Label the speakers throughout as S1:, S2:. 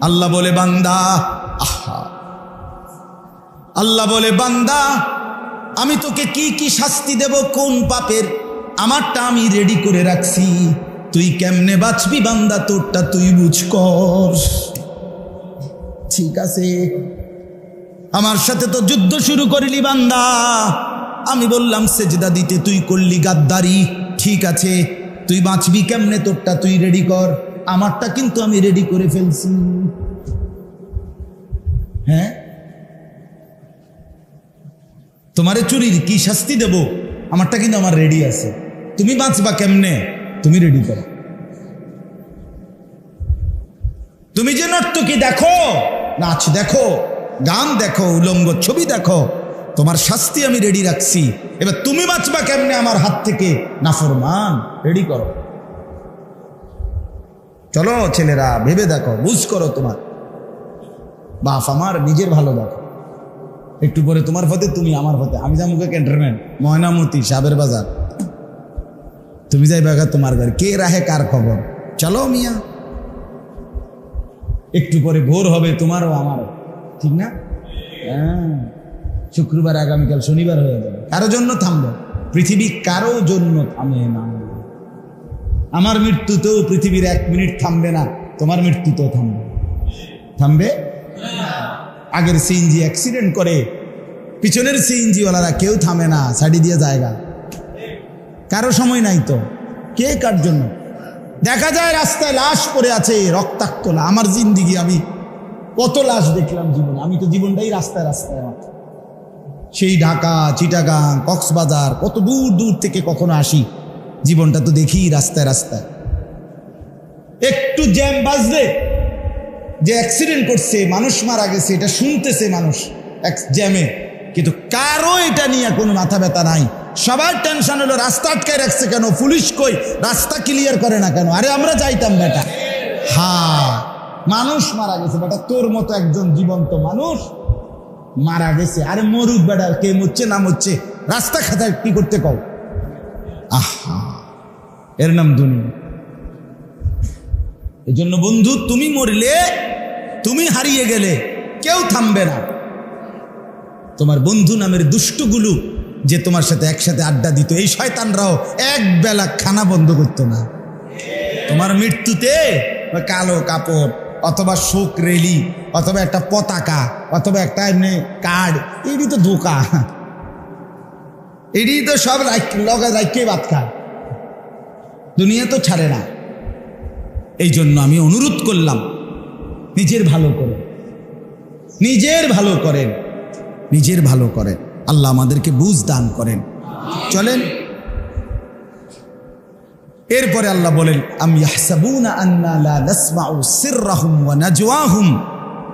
S1: আল্লাহ বলে, বান্দা, আহা। আল্লাহ বলে, বান্দা, আমি তোকে কি কি শাস্তি দেব? কোন পাপের? আমারটা আমি রেডি করে রাখছি। তুই কেমনে বাঁচবি বান্দা? তোরটা তুই বুঝ কর। ঠিক আছে। আমার সাথে তো যুদ্ধ শুরু করিলি, বান্দা। আমি বললাম, সেজদা দিতে তুই করলি গাদ্দারি। ঠিক আছে। তুই বাঁচবি কেমনে? তোরটা তুই রেডি কর। আমারটা কিন্তু আমি রেডি করে ফেলছি। হ্যাঁ? তোমারে চুরির কি শাস্তি দেব? আমারটা কিন্তু আমার রেডি আছে। তুমি বাঁচবা কেমনে? তুমি রেডি করো। তুমি যে নর্তকী দেখো, নাচ দেখো, গান দেখো, উলঙ্গ ছবি দেখো, তোমার শাস্তি আমি রেডি রাখছি। এবার তুমি বাঁচবা কেমনে আমার হাত থেকে? নাফরমান রেডি করো। চলো ছেলেরা, ভেবে দেখো, বুঝ করো তোমার। বাপ আমার, নিজের ভালো দেখো। একটু পরে তোমার পথে, তুমি আমার পথে। আমি যা মুখে ক্যান্টারম্যান ময়নামতি, সাবের বাজার। তুমি যাই বাগা তোমার ঘর। কে রাহে কার খবর? চলো মিয়া। একটু পরে ভোর হবে তোমারও আমারও। ঠিক না? হ্যাঁ। শুক্রবার, আগামীকাল শনিবার হয়ে যাবে। কারও জন্য থামবে। পৃথিবী কারও জন্য থামে না। আমার মৃত্যুতেও পৃথিবীর এক মিনিট থামবে না। তোমার মৃত্যুতেও থামবে। থামবে? আগের সিএনজি অ্যাক্সিডেন্ট করে, পিছনের সিএনজিওয়ালারা কেউ থামে না সাইডে দিয়ে জায়গা। কারও সময় নাই তো। কে কার জন্য? দেখা যায় রাস্তায় লাশ পড়ে আছে, রক্তাক্ত না আমার জিন্দিগি আমি কত লাশ দেখলাম জীবনে। আমি তো জীবনটাই রাস্তায় রাস্তায় আমার সেই ঢাকা, চিটাগাং, কক্সবাজার, কত দূর দূর থেকে কখনো আসি। জীবনটা তো দেখি রাস্তায় রাস্তায়। একটু জ্যাম বাজলে যে অ্যাক্সিডেন্ট করছে, মানুষ মারা গেছে, এটা শুনতেছে মানুষ এক জ্যামে। কিন্তু কারও এটা নিয়ে কোনো মাথা ব্যথা নাই। সবার টেনশন হলো, রাস্তা আটকায় রাখছে কেন? পুলিশ কই? রাস্তা ক্লিয়ার করে না কেন? আরে আমরা যাইতাম বেটা। হা মানুষ মারা গেছে। বেটা, তোর মতো একজন জীবন্ত মানুষ মারা গেছে। আরে মরুক বেটা, কে মরছে না মরছে, রাস্তা খাতায় কি করতে কও? আহা। এর নাম দুনিয়া। এই জন্য বন্ধু, তুমি মরলে, তুমি হারিয়ে গেলে কেউ থামবে না। তোমার বন্ধু নামের দুষ্টগুলো যে তোমার সাথে একসাথে আড্ডা দিত, এই শয়তানরাও এক বেলা খানা বন্ধ করতো না। তোমার মৃত্যুতে কালো কাপড় অথবা শোক রেলি অথবা একটা পতাকা অথবা একটা এমনি কার্ড এটি তো ধোকা। এটি তো সব লগা রাইকে বাদ খায়। দুনিয়া তো ছাড়ে না। এই জন্য আমি অনুরোধ করলাম, নিজের ভালো করে। নিজের ভালো করেন, নিজের ভালো করেন। আল্লাহ আমাদেরকে বুঝ দান করেন। চলেন। এরপরে আল্লাহ বলেন, আমি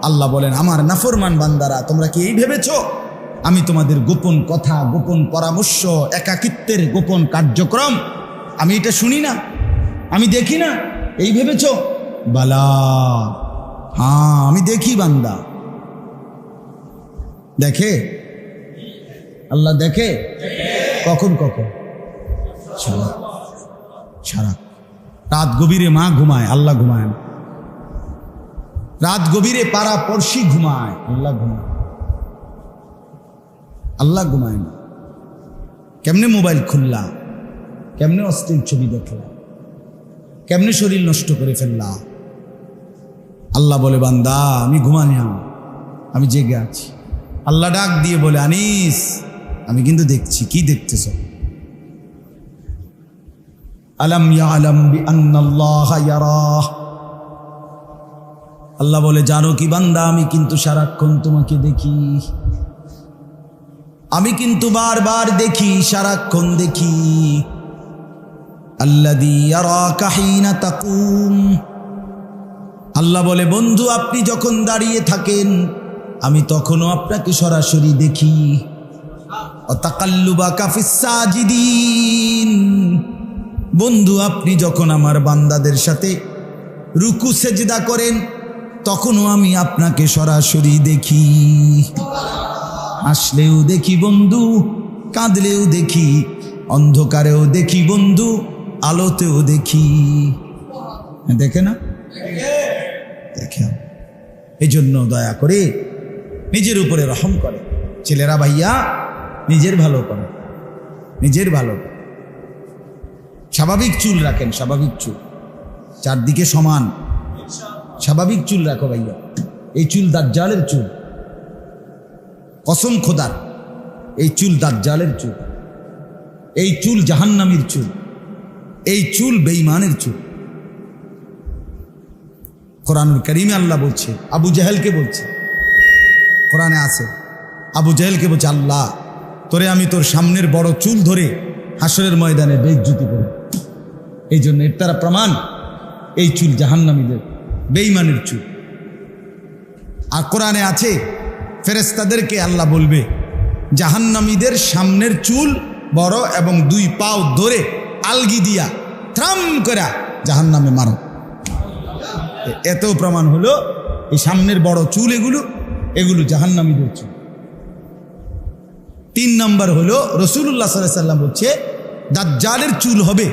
S1: আল্লাহ বলেন, আমার নাফরমান বান্দারা, তোমরা কি এই ভেবেছ? আমি তোমাদের গোপন কথা, গোপন পরামর্শ, একাকিত্বের গোপন কার্যক্রম আমি এটা শুনি না। আমি দেখি না। এই ভেবেছ? বালা। হ্যাঁ আমি দেখি বান্দা। দেখে? আল্লাহ দেখে? কখন কখন? সারা সারা। রাত গভীরে মা ঘুমায়, আল্লাহ ঘুমায় না। রাত গভীরে পাড়া পড়শি ঘুমায়, আল্লাহ ঘুমায় আল্লাহ ঘুমায় না। কেমনে মোবাইল খুললা? কেমনে অশ্লীল ছবি দেখলা? কেমনে শরীর নষ্ট করে ফেললা? আল্লাহ বলে, বান্দা, আমি ঘুমানি আমি জেগে আছি। আল্লাহ ডাক দিয়ে বলে, আনিস, আমি কিন্তু দেখছি, কি দেখতেছ? আলম আলম আল্লাহ বলে, জানো কি বান্দা, আমি কিন্তু সারাক্ষণ তোমাকে দেখি। আমি কিন্তু বারবার দেখি, সারাক্ষণ দেখি। আল্লাহ বলে, বন্ধু, আপনি যখন দাঁড়িয়ে থাকেন, আমি তখনও আপনাকে সরাসরি দেখি। বন্ধু, আপনি যখন আমার বান্দাদের সাথে রুকু, সেজদা করেন, তখনও আমি আপনাকে সরাসরি দেখি। হাসলেও দেখি বন্ধু, কাঁদলেও দেখি, অন্ধকারেও দেখি বন্ধু আলোতেও দেখি। দেখে না? দেখে। এই জন্য দয়া করে নিজের উপরে রহম করে। ছেলেরা ভাইয়া, নিজের ভালো করে। নিজের ভালো স্বাভাবিক চুল রাখেন, স্বাভাবিক চুল। চারদিকে সমান। স্বাভাবিক চুল রাখো ভাইয়া। এই চুল দাজ্জালের চুল। কসম খোদার, এই চুল দাজ্জালের চুল। এই চুল জাহান্নামীর চুল। এই চুল বেঈমানের চুল। কোরআনুল করিমে আল্লাহ বলছে, আবু জাহেলকে বলছে, কোরআনে আছে, আবু জাহেলকে বলছে, আল্লাহ, তোরে আমি তোর সামনের বড় চুল ধরে হাসরের ময়দানে বেজ্জুতি করব। এই জন্য এর তারা প্রমাণ, এই চুল জাহান্নামীদের, বেঈমানের চুল। আর কোরআনে আছে ফেরেস্তাদেরকে আল্লাহ বলবে, জাহান্নামীদের সামনের চুল বড় এবং দুই পাও ধরে আলগি দিয়া থ্রাম করা জাহান্নামে মারো। এত প্রমাণ হলো, এই সামনের বড় চুল এগুলো এগুলো জাহান্নামীদের চুল। তিন নম্বর হলো রসুল্লাহ সাল্লাহ সাল্লাম বলছে, দাজ্জালের চুল হবে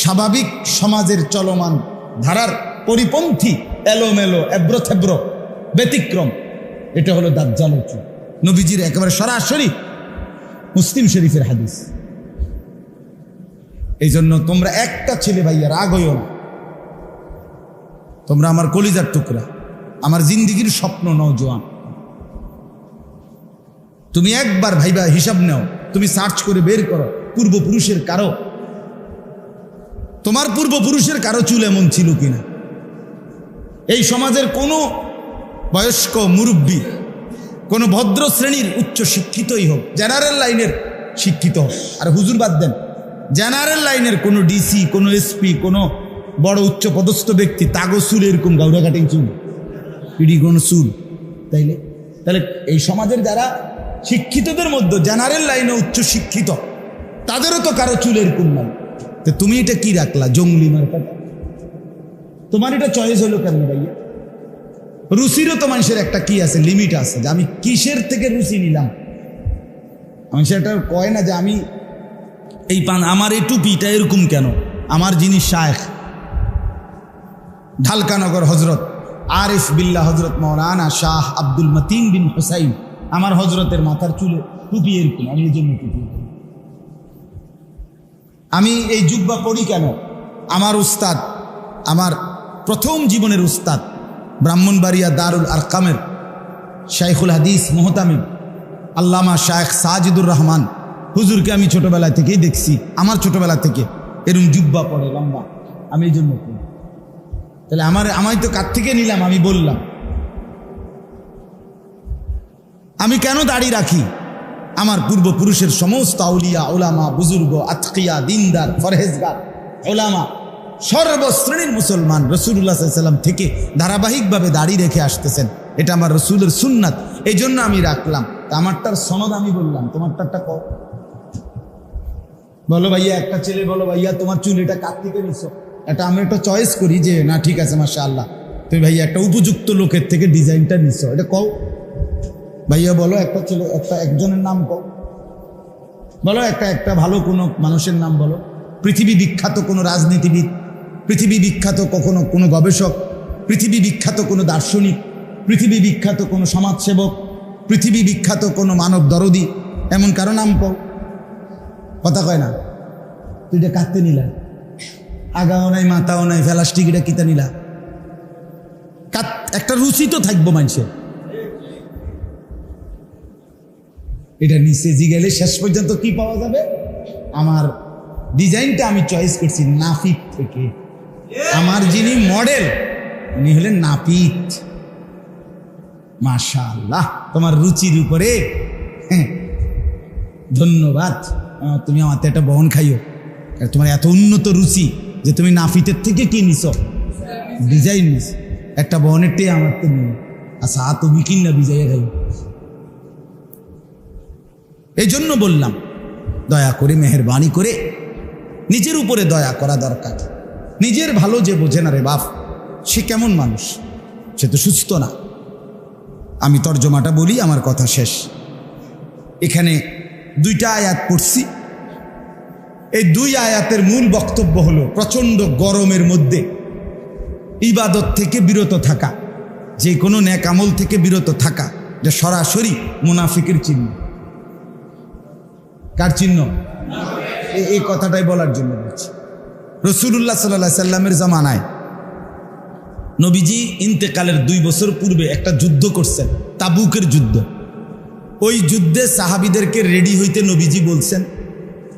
S1: স্বাভাবিক সমাজের চলমান ধারার পরিপন্থী এলোমেলো এব্রথেব্র ব্যতিক্রম। এটা হলো দাজ্জালের চুল। নবীজির একেবারে সরাসরি মুসলিম শরীফের হাদিস। এই জন্য তোমরা একটা ছেলে ভাইয়া রাগ হইও না। তোমরা আমার কলিজার টুকরা, আমার জিন্দিগির স্বপ্ন নও জোয়ান। তুমি একবার ভাইবা হিসাব নাও, তুমি সার্চ করে বের করো, পূর্বপুরুষের কারও। তোমার পূর্বপুরুষের কারও চুল এমন ছিল কিনা? এই সমাজের কোনো বয়স্ক মুরব্বী, কোনো ভদ্র শ্রেণির উচ্চ শিক্ষিতই হোক, জেনারেল লাইনের শিক্ষিত হোক। আর হুজুর বাদ দেন। জেনারেল লাইনের কোনো ডিসি কোনো এসপি কোনো বড় উচ্চ পদস্থ ব্যক্তি তাগো চুল এরকম গাউরা কাটিং চুল, পিডি কোনো চুল, তাইলে? তাহলে এই সমাজের যারা শিক্ষিতদের মধ্যে জেনারেল লাইনে উচ্চ শিক্ষিত, তাদেরও তো কারও চুল এরকম নাই। তো তুমি এটা কি রাখলা, জঙ্গলি মার্কাটা তোমার এটা চয়েস হলো কেন ভাইয়া? রুচিরও তো মানুষের একটা কি আছে লিমিট আছে, যে আমি কিসের থেকে রুচি নিলাম? আমি সেটা কয় না যে আমি এই পান, আমার এই টুপিটা এরকম কেন? আমার জিনিস শায়েখ, ঢালকানগর হজরত আরিফ বিল্লাহ হজরত মৌলানা শাহ আব্দুল মতিন বিন হুসাইন, আমার হজরতের মাথার চুলে টুপি এরকম, আমি এই জন্য টুপি আমি এই জুব্বা পড়ি কেন? আমার উস্তাদ, আমার প্রথম জীবনের উস্তাদ, ব্রাহ্মণবাড়িয়া দারুল আরকামের শাইখুল হাদিস মোহতামিম, আল্লামা শায়েখ সাজিদুর রহমান হুজুরকে আমি ছোটবেলা থেকেই দেখছি, আমার ছোটবেলা থেকে। এরম জুব্বা পড়ে লম্বা। আমি এই জন্য পড়ি। তাহলে আমার, আমায় তো কার থেকে নিলাম, আমি বললাম। আমি কেন দাড়ি রাখি? আমার পূর্বপুরুষের সমস্ত আউলিয়া, ওলামা, বুজুর্গ, আতকিয়া, দিনদার, ফরহেজগার, ওলামা, সর্বশ্রেণীর মুসলমান রসুল্লাহ সাল্লাম থেকে ধারাবাহিকভাবে দাড়ি রেখে আসতেছেন। এটা আমার রসুলের সুন্নাত। এই জন্য আমি রাখলাম। আমারটার সনদ আমি বললাম। তোমারটারটা কও। বলো ভাইয়া, একটা ছেলে, বলো ভাইয়া, তোমার চুল এটা কার থেকে নিছো? এটা আমি একটা চয়েস করি যে, না, ঠিক আছে মাসা আল্লাহ তুমি ভাইয়া, একটা উপযুক্ত লোকের থেকে ডিজাইনটা নিছো। এটা কও। ভাইয়া, বলো, একটা ছেলে, একটা একজনের নাম কও। বলো, একটা একটা ভালো কোনো মানুষের নাম বলো। পৃথিবী বিখ্যাত কোনো রাজনীতিবিদ, পৃথিবী বিখ্যাত কখনো কোনো গবেষক, পৃথিবী বিখ্যাত কোনো দার্শনিক, পৃথিবী বিখ্যাত কোনো সমাজসেবক, পৃথিবী বিখ্যাত কোনো মানব দরদি এমন কারও নাম কও। কথা কয় না? তুই এটা কাঁদতে নিলা। আগাও নাই মাথাও নাই ফেলাস্টিক এটা কিতা নিলা। কাত- একটা রুচি তো থাকব মানুষের এটা নিচে জি গেলে শেষ পর্যন্ত কি পাওয়া যাবে? আমার ডিজাইনটা আমি চয়েস করছি নাফিক থেকে। আমার যিনি মডেল উনি হলেন নাপিত মাশাআল্লাহ তোমার রুচির উপরে। হ্যাঁ, ধন্যবাদ। তুমি আমার একটা বহন খাইও। আর তোমার এত উন্নত রুচি যে তুমি নাফিতের থেকে কি নিছ? ডিজাইন নিস একটা বহনের টে আমার তো নিও আচ্ছা তুমি কিনা বিজাইয়া খাইও। এই জন্য বললাম, দয়া করে মেহরবানি করে নিজের উপরে দয়া করা দরকার। নিজের ভালো যে বোঝে না রে বাপ, সে কেমন মানুষ? সে তো সুস্থ না। আমি তর্জমাটা বলি, আমার কথা শেষ। এখানে দুইটা আয়াত পড়ছি। এই দুই আয়াতের মূল বক্তব্য হলো প্রচণ্ড গরমের মধ্যে ইবাদত থেকে বিরত থাকা, যে কোনো ন্যাক আমল থেকে বিরত থাকা, যে সরাসরি মুনাফিকের চিহ্ন। কার চিহ্ন? এই কথাটাই বলার জন্য বলছি। রসুল্লাহ সাল্লাহ সাল্লামের জামানায় নবীজি ইন্তেকালের দুই বছর পূর্বে একটা যুদ্ধ করছেন, তাবুকের যুদ্ধ। ওই যুদ্ধে সাহাবিদেরকে রেডি হইতে নবীজি বলছেন,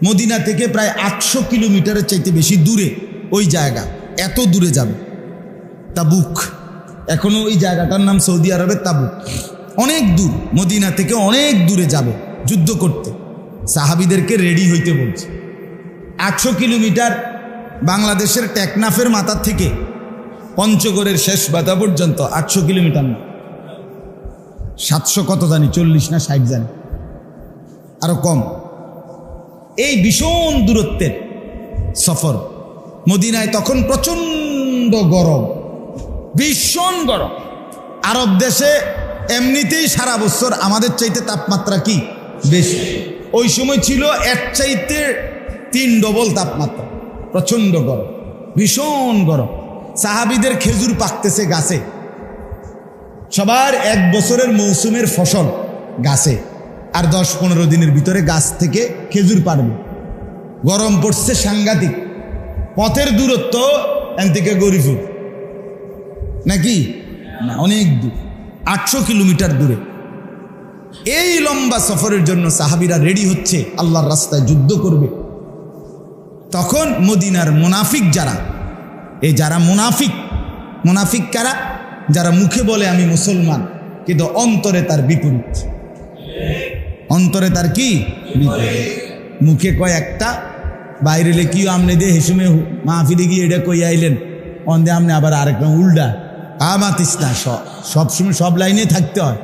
S1: মদিনা থেকে প্রায় আটশো কিলোমিটারের চাইতে বেশি দূরে ওই জায়গা, এত দূরে যাবে। তাবুক এখনও ওই জায়গাটার নাম সৌদি আরবের তাবুক। অনেক দূর, মদিনা থেকে অনেক দূরে যাবে যুদ্ধ করতে। সাহাবিদেরকে রেডি হইতে বলছে। আটশো কিলোমিটার বাংলাদেশের টেকনাফের মাথার থেকে পঞ্চগড়ের শেষ বাতা পর্যন্ত আটশো কিলোমিটার না সাতশো কত জানি? চল্লিশ না ষাট জানি। আরও কম। এই ভীষণ দূরত্বের সফর। মদিনায় তখন প্রচণ্ড গরম। ভীষণ গরম। আরব দেশে এমনিতেই সারা বছর আমাদের চাইতে তাপমাত্রা কি? বেশি। ওই সময় ছিল এক চাইতে তিন ডবল তাপমাত্রা। প্রচণ্ড গরম। ভীষণ গরম। সাহাবিদের খেজুর পাকতেছে গাছে। সবার এক বছরের মৌসুমের ফসল গাছে, আর দশ পনেরো দিনের ভিতরে গাছ থেকে খেজুর পারবে গরম পড়ছে সাংঘাতিক, পথের দূরত্ব এন থেকে গরিপুর নাকি? না, অনেক দূর, আটশো কিলোমিটার দূরে। এই লম্বা সফরের জন্য সাহাবিরা রেডি হচ্ছে, আল্লাহর রাস্তায় যুদ্ধ করবে। তখন মদিনার মুনাফিক যারা, এই যারা মুনাফিক মুনাফিক কারা? যারা মুখে বলে আমি মুসলমান, কিন্তু অন্তরে তার বিপরীত। অন্তরে তার কি? মুখে কয় একটা, বাইরে কি আমনে দিয়ে হেসুমে মাহফিলে গিয়ে এটা কই আইলেন? অন্দে আমনে আবার আরেকটা উল্টা আমাতিস না সব সবসময় সব লাইনে থাকতে হয়।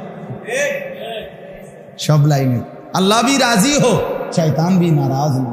S1: সব লাইনে। আল্লাহ বি রাজি হো শয়তান বি নারাজ না